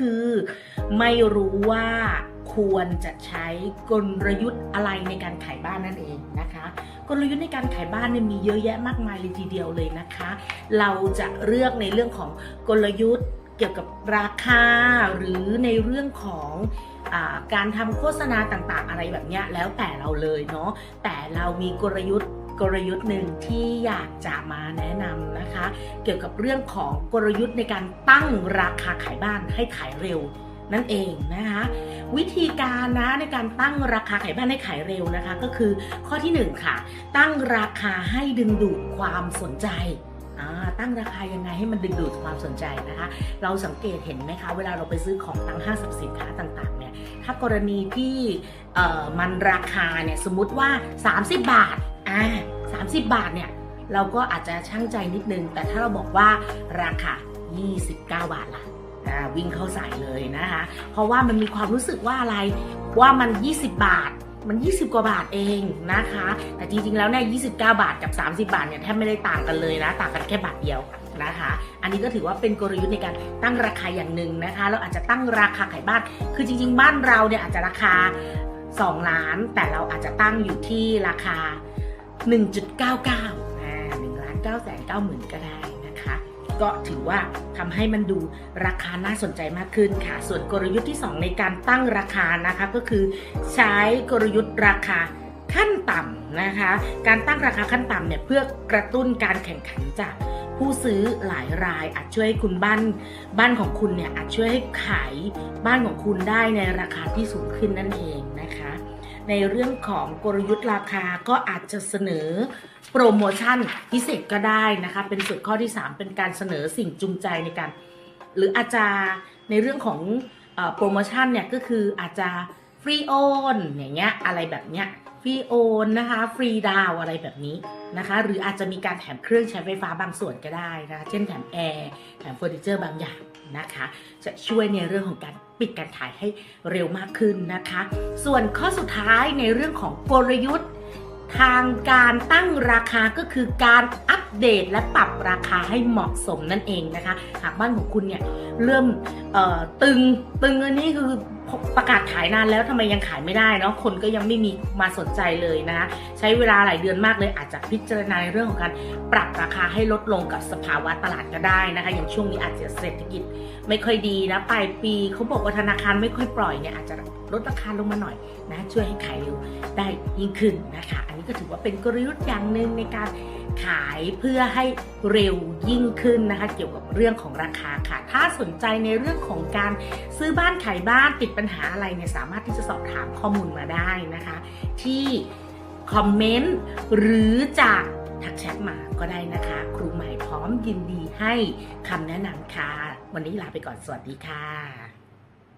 คือ ไม่รู้ว่าควรจะใช้กลยุทธ์อะไรในการขายบ้านนั่นเองนะคะ กลยุทธ์ในการขายบ้านเนี่ยมีเยอะแยะมากมายเลยทีเดียวเลยนะคะ เราจะเลือกในเรื่องของกลยุทธ์เกี่ยวกับราคาหรือในเรื่องของอการทำโฆษณาต่างๆ อะไรแบบนี้แล้วแต่เราเลยเนาะแต่เรามีกลยุทธ์ กลยุทธ์หนึ่งที่อยากจะมาแนะนำนะคะ เกี่ยวกับเรื่องของกลยุทธ์ในการตั้งราคาขายบ้านให้ขายเร็วนั่นเองนะคะ วิธีการนะในการตั้งราคาขายบ้านให้ขายเร็วนะคะ ก็คือข้อที่หนึ่งค่ะ ตั้งราคาให้ดึงดูดความสนใจตั้งราคายังไงให้มันดึงดูดความสนใจนะคะ เราสังเกตเห็นไหมคะ เวลาเราไปซื้อของตามห้างสรรพสินค้าต่างๆเนี่ยถ้ากรณีที่มันราคาเนี่ยสมมติว่า 30 บาท อ่า30บาทเนี่ยเราก็อาจจะช่างใจนิดนึง แต่ถ้าเราบอกว่าราคา 29 บาทล่ะอ่าวิ่งเข้าใส่เลยนะคะ เพราะว่ามันมีความรู้สึกว่าอะไร ว่ามัน 20 บาท มัน 20 กว่าบาทเองนะคะ แต่จริงๆ แล้วเนี่ย 29 บาทกับ 30 บาทเนี่ยแทบไม่ได้ต่างกันเลยนะ ต่างกันแค่บาทเดียวนะคะ อันนี้ก็ถือว่าเป็นกลยุทธ์ในการตั้งราคาอย่างหนึ่งนะคะ เราอาจจะตั้งราคาขายบ้าน คือจริง ๆ บ้านเราเนี่ยอาจจะราคา 2 ล้าน แต่เราอาจจะตั้งอยู่ที่ราคา 1.99อ่า1ล้าน9แสน9หมื่นก็ได้นะคะ ก็ถือว่าทำให้มันดูราคาน่าสนใจมากขึ้นค่ะ ส่วนกลยุทธ์ที่ 2 ในการตั้งราคานะคะก็คือใช้กลยุทธ์ราคาขั้นต่ำนะคะ การตั้งราคาขั้นต่ำเนี่ยเพื่อกระตุ้นการแข่งขันจากผู้ซื้อหลายรายอาจช่วยให้คุณบ้านบ้านของคุณเนี่ยอาจช่วยให้ขายบ้านของคุณได้ในราคาที่สูงขึ้นนั่นเองนะคะ ในเรื่องของกลยุทธ์ราคาก็อาจจะเสนอโปรโมชั่นพิเศษก็ได้นะคะ เป็นส่วนข้อที่ 3 เป็นการเสนอสิ่งจูงใจในการ หรืออาจจะในเรื่องของโปรโมชั่นเนี่ยก็คืออาจจะฟรีโอนอย่างเงี้ยอะไรแบบเนี้ยฟรีโอนนะคะฟรีดาวอะไรแบบนี้นะคะ หรืออาจจะมีการแถมเครื่องใช้ไฟฟ้าบางส่วนก็ได้นะคะ เช่นแถมแอร์แถมเฟอร์นิเจอร์บางอย่าง นะคะ จะช่วยในเรื่องของการปิดการขายให้เร็วมากขึ้นนะคะ ส่วนข้อสุดท้ายในเรื่องของกลยุทธ์ ทางการตั้งราคาก็คือการอั เดตและปรับราคาให้เหมาะสมนั่นเองนะคะ หากบ้านของคุณเนี่ยเริ่มตึงตึงอันนี้คือประกาศขายนานแล้วทำไมยังขายไม่ได้เนาะคนก็ยังไม่มีมาสนใจเลยนะคะใช้เวลาหลายเดือนมากเลยอาจจะพิจารณาในเรื่องของการปรับราคาให้ลดลงกับสภาวะตลาดก็ได้นะคะ อย่างช่วงนี้อาจจะเศรษฐกิจไม่ค่อยดีนะปลายปีเขาบอกว่าธนาคารไม่ค่อยปล่อยเนี่ยอาจจะลดราคาลงมาหน่อยนะช่วยให้ขายเร็วได้ยิ่งขึ้นนะคะ อันนี้ก็ถือว่าเป็นกลยุทธ์อย่างหนึ่งในการ ขายเพื่อให้เร็วยิ่งขึ้นนะคะ เกี่ยวกับเรื่องของราคาค่ะ ถ้าสนใจในเรื่องของการซื้อบ้านขายบ้านติดปัญหาอะไรเนี่ยสามารถที่จะสอบถามข้อมูลมาได้นะคะ ที่คอมเมนต์หรือจากทักแชทมาก็ได้นะคะ ครูใหม่พร้อมยินดีให้คำแนะนำค่ะ วันนี้ลาไปก่อนสวัสดีค่ะ